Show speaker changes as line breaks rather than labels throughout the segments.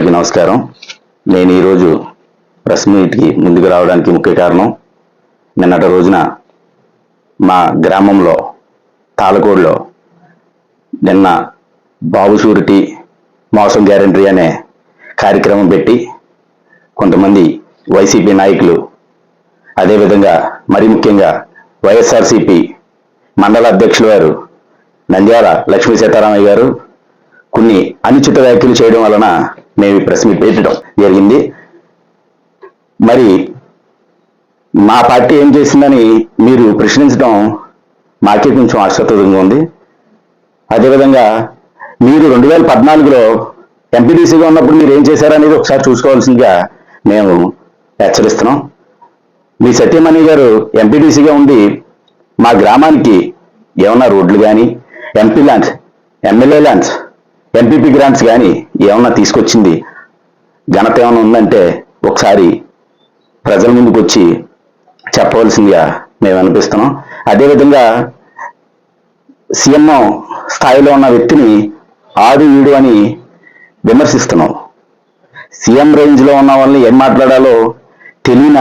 అందరికీ నమస్కారం. నేను ఈరోజు ప్రెస్ మీట్కి ముందుకు రావడానికి ముఖ్య కారణం నిన్నటి రోజున మా గ్రామంలో తాళకోడులో నిన్న బాబు షూరిటీ మోసం గ్యారంటీ అనే కార్యక్రమం పెట్టి కొంతమంది వైసీపీ నాయకులు అదేవిధంగా మరి ముఖ్యంగా వైఎస్ఆర్సీపీ మండల అధ్యక్షులు వారు నంద్యాల లక్ష్మీ సీతారామయ్య గారు కొన్ని అనుచిత వ్యాఖ్యలు చేయడం వలన మేము ఈ ప్రెస్ మీట్ పెట్టడం జరిగింది. మరి మా పార్టీ ఏం చేసిందని మీరు ప్రశ్నించడం మాకే కొంచెం ఆశ్చర్యంగా ఉంది. అదేవిధంగా మీరు రెండు వేల పద్నాలుగులో ఎంపీడీసీగా ఉన్నప్పుడు మీరు ఏం చేశారనేది ఒకసారి చూసుకోవాల్సిందిగా మేము హెచ్చరిస్తున్నాం. మీ సత్యమణి గారు ఎంపీడీసీగా ఉండి మా గ్రామానికి ఏమన్నా రోడ్లు కానీ MP lands MLA lands MPP grants కానీ ఏమన్నా తీసుకొచ్చింది? ఘనత ఏమైనా ఉందంటే ఒకసారి ప్రజల ముందుకు వచ్చి చెప్పవలసిందిగా మేము అనిపిస్తున్నాం. అదేవిధంగా సీఎం స్థాయిలో ఉన్న వ్యక్తిని ఆడు ఈడు అని విమర్శిస్తున్నాం. సీఎం రేంజ్లో ఉన్న వాళ్ళని ఏం మాట్లాడాలో తెలియన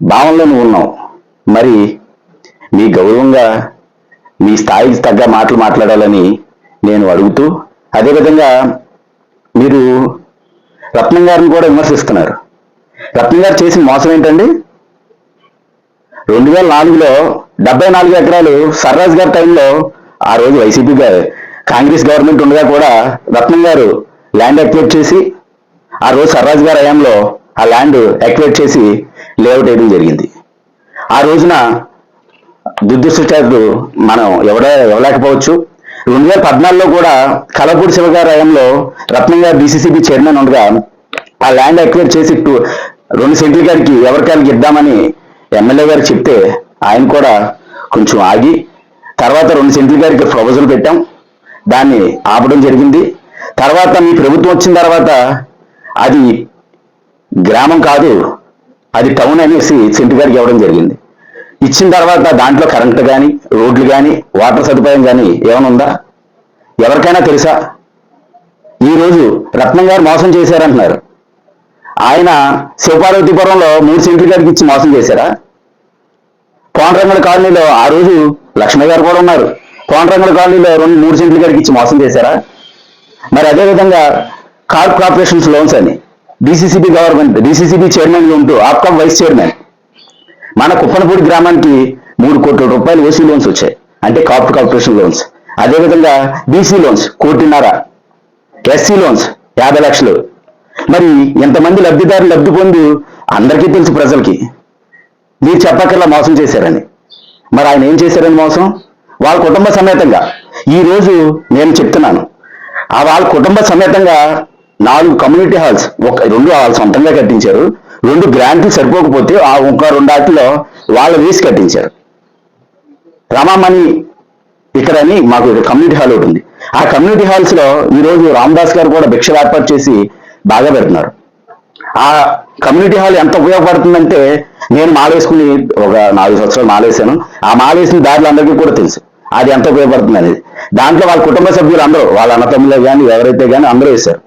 భావనలో నువ్వు ఉన్నావు మరి మీ గౌరవంగా మీ స్థాయికి తగ్గ మాటలు మాట్లాడాలని నేను అడుగుతూ అదేవిధంగా మీరు రత్నం గారిని కూడా విమర్శిస్తున్నారు. రత్నం గారు చేసిన మోసం ఏంటండి? రెండు వేల నాలుగులో డెబ్బై నాలుగు ఎకరాలు సర్రాజ్ గారి టైంలో ఆ రోజు వైసీపీ గారు కాంగ్రెస్ గవర్నమెంట్ ఉండగా కూడా రత్నం గారు ల్యాండ్ యాక్టివేట్ చేసి ఆ రోజు సర్రాజ్ గారి హయాంలో ఆ ల్యాండ్ యాక్టివేట్ చేసి లేఅవుట్ వేయడం జరిగింది. ఆ రోజున దుర్దృష్టాలు మనం ఎవడ ఇవ్వలేకపోవచ్చు రెండు వేల పద్నాలుగులో కూడా కలపూడి శివ రత్నంగా బీసీసీబీ చైర్మన్ ఉండగా ఆ ల్యాండ్ అక్వైర్ చేసి రెండు సెంట్లు గారికి ఎవరికానికి ఇద్దామని ఎమ్మెల్యే గారు చెప్తే ఆయన కూడా కొంచెం ఆగి తర్వాత రెండు సెంట్లు గారికి ప్రపోజల్ పెట్టాం. దాన్ని ఆపడం జరిగింది. తర్వాత మీ ప్రభుత్వం వచ్చిన తర్వాత అది గ్రామం కాదు అది టౌన్ అనేసి సెంటు గారికి ఇవ్వడం జరిగింది. ఇచ్చిన తర్వాత దాంట్లో కరెంట్ కానీ రోడ్లు కానీ వాటర్ సదుపాయం కానీ ఏమైనా ఉందా? ఎవరికైనా తెలుసా? ఈరోజు రత్నం గారు మోసం చేశారంటున్నారు. ఆయన శివపార్వతీపురంలో మూడు సెంట్లు గారికి ఇచ్చి మోసం చేశారా? కోనరంగల కాలనీలో ఆ రోజు లక్ష్మీ గారు కూడా ఉన్నారు. కోనరంగల కాలనీలో రెండు మూడు సెంట్లు గారికి ఇచ్చి మోసం చేశారా? మరి అదేవిధంగా కార్ప్ కార్పొరేషన్స్ లోన్స్ అని డిసిసిబి గవర్నమెంట్ డిసిసిబి చైర్మన్గా ఉంటూ ఆప్కామ్ వైస్ చైర్మన్ మన కుప్పనపూడి గ్రామానికి మూడు కోట్ల రూపాయలు ఓసీ లోన్స్ వచ్చాయి. అంటే కాపు కార్పొరేషన్ లోన్స్. అదేవిధంగా బీసీ లోన్స్ కోటిన్నర. ఎస్సీ లోన్స్ యాభై లక్షలు. మరి ఎంతమంది లబ్ధిదారులు లబ్ధి పొందు అందరికీ తెలుసు ప్రజలకి. మీరు చెప్పక్కర్లా మోసం చేశారని. మరి ఆయన ఏం చేశారని మోసం? వాళ్ళ కుటుంబ సమేతంగా. ఈ రోజు నేను చెప్తున్నాను. ఆ వాళ్ళ కుటుంబ సమేతంగా నాలుగు కమ్యూనిటీ హాల్స్ ఒక రెండు వాళ్ళు సొంతంగా కట్టించారు. రెండు గ్రాంట్లు సరిపోకపోతే ఆ ఒక రెండు వాటిలో వాళ్ళ వేసి కట్టించారు. రమామణి ఇక్కడ అని మాకు కమ్యూనిటీ హాల్ ఒకటి ఉంది. ఆ కమ్యూనిటీ హాల్స్లో ఈ రోజు రామదాస్ గారు కూడా భిక్షలు ఏర్పాటు చేసి బాగా పెడుతున్నారు. ఆ కమ్యూనిటీ హాల్ ఎంత ఉపయోగపడుతుందంటే నేను మాలేసుకుని ఒక నాలుగు సంవత్సరాలు మాలేసాను ఆ మాలేసిన దారిలో అందరికీ కూడా తెలుసు అది ఎంత ఉపయోగపడుతుంది అనేది. దాంట్లో వాళ్ళ కుటుంబ సభ్యులు అందరూ వాళ్ళ అన్నతమ్ములే కానీ ఎవరైతే కానీ అందరూ వేశారు.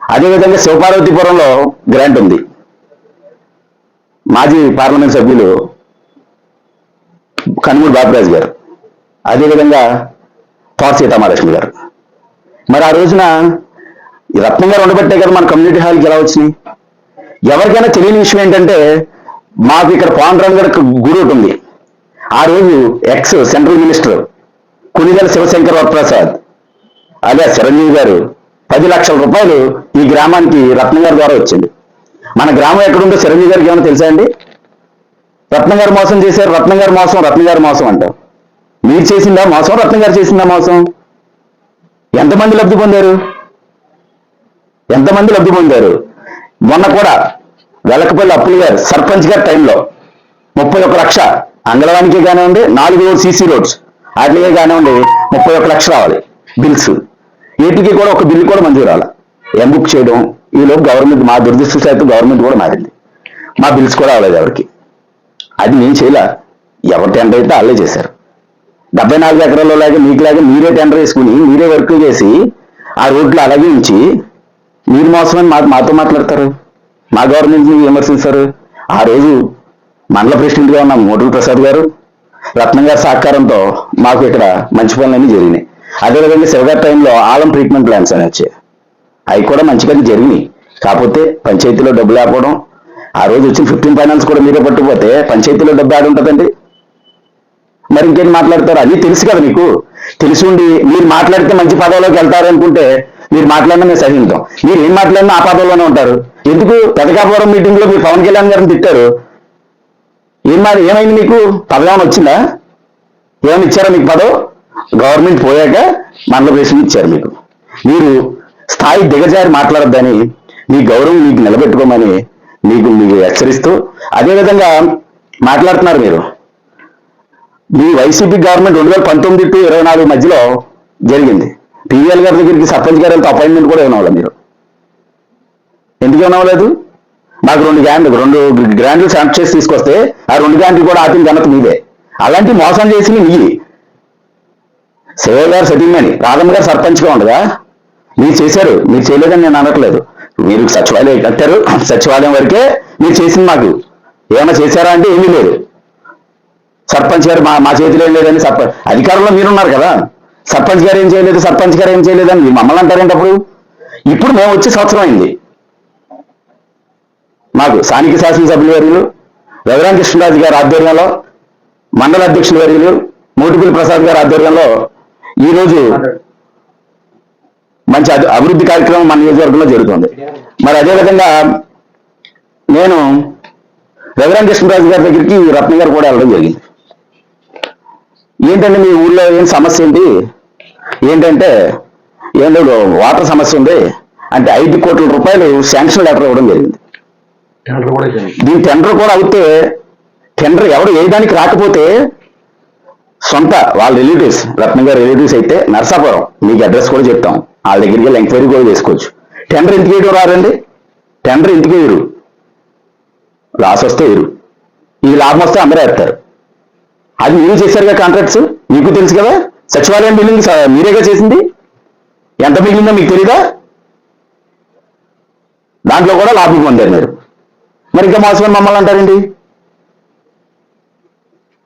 అదేవిధంగా శివపార్వతీపురంలో గ్రాంట్ ఉంది. మాజీ పార్లమెంట్ సభ్యులు కనుమూరు బాబురాజు గారు అదేవిధంగా తోట సీతామహాలక్ష్మి గారు. మరి ఆ రోజున రత్నం గారు ఉండబట్టే కదా మన కమ్యూనిటీ హాల్కి ఎలా వచ్చినాయి? ఎవరికైనా తెలియని విషయం ఏంటంటే మాకు ఇక్కడ పాండురంగ గుడి ఒకటి ఉంది. ఆ రోజు ex central minister Konidela Shivashankar Varaprasad అదే చిరంజీవి గారు పది లక్షల రూపాయలు ఈ గ్రామానికి రత్నం గారి ద్వారా వచ్చింది. మన గ్రామం ఎక్కడుందో చిరంజీవి గారికి ఏమైనా తెలుసా అండి? రత్నం గారు మోసం చేశారు రత్నం గారు మోసం రత్నం గారు మోసం అంటారు మీరు చేసిందా మోసం రత్నం గారు చేసిందా మోసం? ఎంతమంది లబ్ధి పొందారు? ఎంతమంది లబ్ధి పొందారు? మొన్న కూడా వెలకపల్లి అప్పులు గారు సర్పంచ్ గారి టైంలో ముప్పై ఒక లక్ష అంగళవానికి కానివ్వండి నాలుగు సీసీ రోడ్స్ వాటికే కానివ్వండి ముప్పై ఒక లక్ష రావాలి బిల్స్ వీటికి కూడా ఒక బిల్లు కూడా మంజూరు రావాలి ఎంబుక్ చేయడం ఈలోపు గవర్నమెంట్ మా దురదృష్టశాత్తు గవర్నమెంట్ కూడా మారింది. మా బిల్స్ కూడా అవ్వలేదు ఎవరికి. అది నేను చేయలే. ఎవరి టెండర్ అయితే వాళ్ళే చేశారు. డెబ్బై నాలుగు ఎకరాల్లో లేక మీకు లేక మీరే టెండర్ వేసుకుని మీరే వర్క్ చేసి ఆ రోడ్లు అలాగే ఉంచి మీరు మోసమని మా మాతో మాట్లాడతారు. మా గవర్నమెంట్ని విమర్శిస్తారు. ఆ రోజు మండల ప్రెసిడెంట్గా ఉన్న మోటూరు ప్రసాద్ గారు రత్నం గారి సహకారంతో మాకు ఇక్కడ మంచి పనులన్నీ జరిగినాయి. అదేవిధంగా శివగారి టైంలో ఆలం ట్రీట్మెంట్ ప్లాన్స్ అని వచ్చాయి. అవి కూడా మంచిగానే జరిగినాయి. కాకపోతే పంచాయతీలో డబ్బు లేకపోవడం ఆ రోజు వచ్చిన ఫిఫ్టీన్ ఫైనాన్స్ కూడా మీరే పట్టుకుపోతే పంచాయతీలో డబ్బు ఆడి ఉంటుందండి. మరి ఇంకేం మాట్లాడతారు? అది తెలుసు కదా మీకు. తెలిసి ఉండి మీరు మాట్లాడితే మంచి పదవిలోకి వెళ్తారు అనుకుంటే మీరు మాట్లాడినా మేము సహించాం. మీరు ఏం మాట్లాడినా ఆ పదవిలోనే ఉంటారు. ఎందుకు? పెదకాపురం మీటింగ్లో మీరు పవన్ కళ్యాణ్ గారిని తిట్టారు. ఏం మరి ఏమైంది మీకు? పదవి వచ్చిందా? ఏమైనా ఇచ్చారా మీకు పదవి? గవర్నమెంట్ పోయాక మండల ప్రెసిడెంట్ ఇచ్చారు మీకు. మీరు స్థాయి దిగజారి మాట్లాడొద్దని మీ గౌరవం మీకు నిలబెట్టుకోమని మీకు మీకు హెచ్చరిస్తూ అదేవిధంగా మాట్లాడుతున్నారు మీరు. మీ వైసీపీ గవర్నమెంట్ రెండు వేల పంతొమ్మిది టు ఇరవై నాలుగు మధ్యలో జరిగింది. పివిఎల్ గారి దగ్గరికి సర్పంచ్ గారి అపాయింట్మెంట్ కూడా ఇవ్వనవ్వాలి మీరు. ఎందుకు ఇవ్వనవ్వలేదు మాకు రెండు గ్రాండ్ రెండు గ్రాండ్లు శాంప్ చేసి తీసుకొస్తే ఆ రెండు గ్రాండ్లు కూడా ఆపిన ఘనత మీదే. అలాంటి మోసం చేసి మీ శివ గారు సతీమణి రాధమ్మ గారు సర్పంచ్గా ఉండగా మీరు చేశారు మీరు చేయలేదని నేను అనట్లేదు. మీరు సచివాలయం కట్టారు సచివాలయం వరకే మీరు చేసింది మాకు. ఏమైనా చేశారా అంటే ఏమీ లేదు. సర్పంచ్ గారు మా మా చేతిలో ఏం లేదని సర్పంచ్ అధికారంలో మీరున్నారు కదా. సర్పంచ్ గారు ఏం చేయలేదు సర్పంచ్ గారు ఏం చేయలేదని మమ్మల్ని అంటారేంటి అప్పుడు ఇప్పుడు మేము వచ్చే సంవత్సరం అయింది. మాకు స్థానిక శాసనసభ్యుల వర్యులు రఘురామ కృష్ణరాజు గారి ఆధ్వర్యంలో మండల అధ్యక్షుల వర్యులు మోటిపల్లి ప్రసాద్ గారి ఆధ్వర్యంలో ఈరోజు మంచి అభి- అభివృద్ధి కార్యక్రమం మన నియోజకవర్గంలో జరుగుతుంది. మరి అదేవిధంగా నేను రఘురామ కృష్ణరాజు గారి దగ్గరికి రత్న గారు కూడా వెళ్ళడం జరిగింది. ఏంటంటే మీ ఊళ్ళో ఏం సమస్య ఏంటి? ఏంటంటే ఏంటో వాటర్ సమస్య ఉంది అంటే ఐదు కోట్ల రూపాయలు శాంక్షన్ లెటర్ ఇవ్వడం జరిగింది. దీని టెండర్ కూడా అవుతే టెండర్ ఎవరు వేయడానికి రాకపోతే సొంత వాళ్ళ రిలేటివ్స్ రత్న గారి రిలేటివ్స్ అయితే నర్సాపురం మీకు అడ్రస్ కూడా చెప్తాం. వాళ్ళ దగ్గరికి వెళ్ళి ఎంక్వైరీ కూడా చేసుకోవచ్చు. టెండర్ ఎందుకు వేయడం రారండి? టెండర్ ఎందుకు వేయరు? లాస్ వస్తే వేయరు. ఇది లాభం వస్తే అందరూ వేస్తారు. అది మీరు చేశారుగా కాంట్రాక్ట్స్? మీకు తెలుసు కదా? సచివాలయం బిల్డింగ్ మీరేగా చేసింది? ఎంత మిగిలిందో మీకు తెలీదా? దాంట్లో కూడా లాభం పొందారు మీరు. మరి ఇంకా మోసమని మమ్మల్ని అంటారండి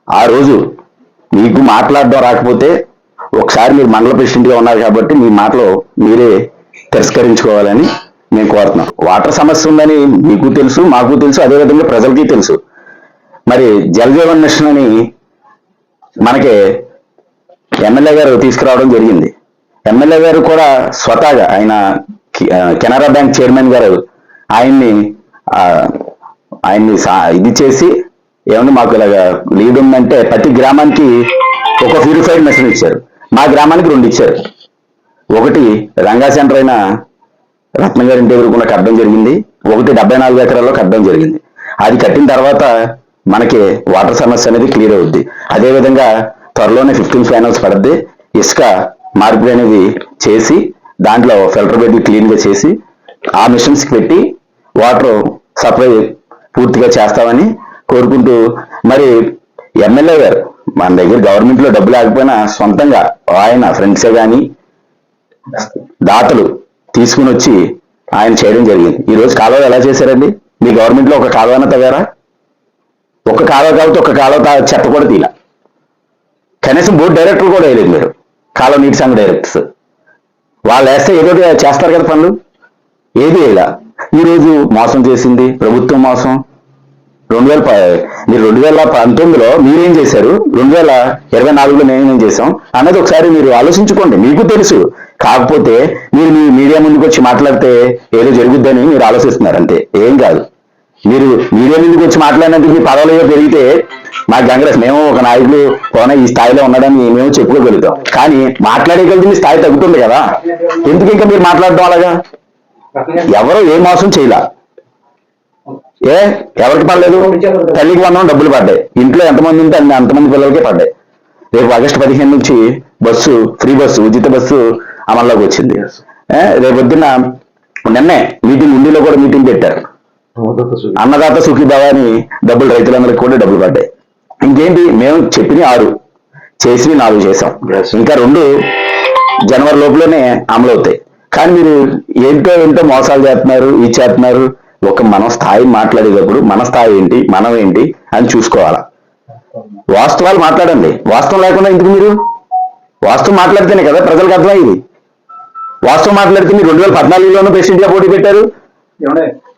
ఆ రోజు మీకు మాట్లాడడం రాకపోతే ఒకసారి మీరు మండల ప్రెసిడెంట్గా ఉన్నారు కాబట్టి మీ మాటలు మీరే తిరస్కరించుకోవాలని నేను కోరుతున్నాను వాటర్ సమస్య ఉందని మీకు తెలుసు మాకు తెలుసు అదేవిధంగా ప్రజలకి తెలుసు. మరి జలజీవన్ మిషన్ అని మనకి ఎమ్మెల్యే గారు తీసుకురావడం జరిగింది. ఎమ్మెల్యే గారు కూడా స్వతహాగా ఆయన కెనరా బ్యాంక్ చైర్మన్ గారు ఆయన్ని ఆయన్ని సా- ఇది చేసి ఏమన్నా మాకు ఇలాగా లీడ్ ఉందంటే ప్రతి గ్రామానికి ఒక ప్యూరిఫైడ్ మెషిన్ ఇచ్చారు. మా గ్రామానికి రెండు ఇచ్చారు. ఒకటి రంగా సెంటర్ అయిన రత్న గారి ఇంటి ఎదురుకుండా కట్టడం జరిగింది. ఒకటి డెబ్బై నాలుగు ఎకరాల్లో కట్టడం జరిగింది. అది కట్టిన తర్వాత మనకి వాటర్ సమస్య అనేది క్లియర్ అవుద్ది. అదేవిధంగా త్వరలోనే ఫిఫ్టీన్ ఫైనల్స్ పడుద్ది. ఇసుక మార్పిడి అనేది చేసి దాంట్లో ఫిల్టర్ బెడ్ క్లీన్గా చేసి ఆ మిషన్స్కి పెట్టి వాటర్ సప్లై పూర్తిగా చేస్తామని కోరుకుంటూ మరి ఎమ్మెల్యే గారు మన దగ్గర గవర్నమెంట్లో డబ్బు లేకపోయినా సొంతంగా ఆయన ఫ్రెండ్సే కానీ దాతలు తీసుకుని వచ్చి ఆయన చేయడం జరిగింది. ఈ రోజు కాలువ ఎలా చేశారండి? మీ గవర్నమెంట్లో ఒక కాలువన తవ్వారా? ఒక కాలువ కాబట్టి ఒక కాలువ తా- చెత్త కూడా తీలా కనీసం బోర్డు డైరెక్టర్ కూడా వేయలేదు మీరు. కాలువ నీటి సంఘ డైరెక్టర్స్ వాళ్ళు వేస్తే ఏదో చేస్తారు కదా పనులు. ఏది ఇలా? ఈ రోజు మోసం చేసింది ప్రభుత్వం మోసం రెండు వేల ప- మీరు రెండు వేల పంతొమ్మిదిలో మీరేం చేశారు? రెండు వేల ఇరవై నాలుగులో మేమేం చేశాం? అన్నది ఒకసారి మీరు ఆలోచించుకోండి. మీకు తెలుసు. కాకపోతే మీరు మీ మీడియా ముందుకు వచ్చి మాట్లాడితే ఏదో జరుగుద్దని మీరు ఆలోచిస్తున్నారు. అంతే. ఏం కాదు. మీరు మీడియా ముందుకు వచ్చి మాట్లాడినందుకు మీ పదవులు పెరిగితే మా కాంగ్రెస్ మేము ఒక నాయకులు పోన ఈ స్థాయిలో ఉన్నాడని మేము చెప్పుకోగలుగుతాం. కానీ మాట్లాడేగలిగి మీ స్థాయి తగ్గుతుంది కదా. ఎందుకు ఇంకా మీరు మాట్లాడడం అలాగా? ఎవరో ఏ మోసం చేయలే. ఏ? ఎవరికి పడలేదు? తల్లికి వందనం డబ్బులు పడ్డాయి. ఇంట్లో ఎంతమంది ఉంటే అన్ని అంతమంది పిల్లలకే పడ్డాయి. రేపు ఆగస్టు పదిహేను నుంచి బస్సు ఫ్రీ బస్సు ఉచిత బస్సు అమల్లోకి వచ్చింది. రేపు పొద్దున్న నిన్నే మీటింగ్ ఉండిలో కూడా మీటింగ్ పెట్టారు. అన్నదాత సుఖీభావ అని డబ్బులు రైతులందరికీ కూడా డబ్బులు పడ్డాయి. ఇంకేంటి? మేము చెప్పిన ఆరు. చేసి నాలుగు చేసాం. ఇంకా రెండు జనవరి లోపలనే అమలు అవుతాయి కానీ మీరు ఏంటో ఏంటో మోసాలు చేస్తున్నారు ఇది చేస్తున్నారు ఒక మన స్థాయి మాట్లాడేటప్పుడు మన స్థాయి ఏంటి మనం ఏంటి అని చూసుకోవాలా. వాస్తవాలు మాట్లాడండి. వాస్తవం లేకుండా ఎందుకు మీరు? వాస్తవం మాట్లాడితేనే కదా ప్రజలకు అర్థమయ్యేది. వాస్తవం మాట్లాడితే మీరు రెండు వేల పద్నాలుగులోనూ ప్రెసిడెంట్గా పోటీ పెట్టారు.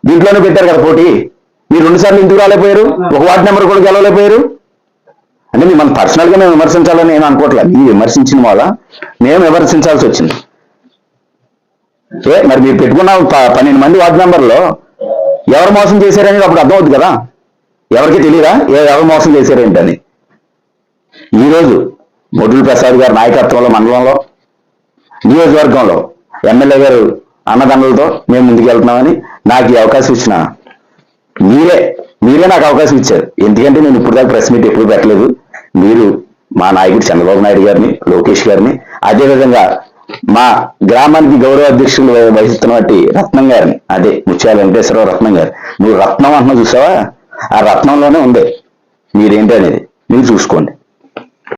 దీంట్లోనే పెట్టారు కదా పోటీ. మీరు రెండు సార్లు ఎందుకు రాలేకపోయారు? ఒక వార్డు నెంబర్ కూడా గెలవలేకపోయారు. అంటే మిమ్మల్ని పర్సనల్గా మేము విమర్శించాలని నేను అనుకోవట్లేదు. ఈ విమర్శించిన వల్ల మేము విమర్శించాల్సి వచ్చింది. మరి మీరు పెట్టుకున్న పన్నెండు మంది వార్డు మెంబర్లో ఎవరు మోసం చేశారనేది అప్పుడు అర్థమవుతుంది కదా? ఎవరికి తెలియదా ఏ- ఎవరు మోసం చేశారేంటని ఈ రోజు ప్రసాద్ గారి నాయకత్వంలో మండలంలో నియోజకవర్గంలో ఎమ్మెల్యే గారు అన్నదండలతో మేము ముందుకు వెళ్తున్నామని నాకు ఈ అవకాశం ఇచ్చిన మీరే మీరే నాకు అవకాశం ఇచ్చారు. ఎందుకంటే నేను ఇప్పుడు దాకా ప్రెస్ మీట్ ఎప్పుడు పెట్టలేదు. మీరు మా నాయకుడు చంద్రబాబు నాయుడు గారిని లోకేష్ గారిని అదేవిధంగా మా గ్రామానికి గౌరవ అధ్యక్షులు వహిస్తున్నటువంటి రత్నం గారిని. అదే ముత్యాల వెంకటేశ్వరరావు రత్నం గారు. నువ్వు రత్నం అంటున్నా చూసావా? ఆ రత్నంలోనే ఉంది. మీరేంటి అనేది? మీరు చూసుకోండి.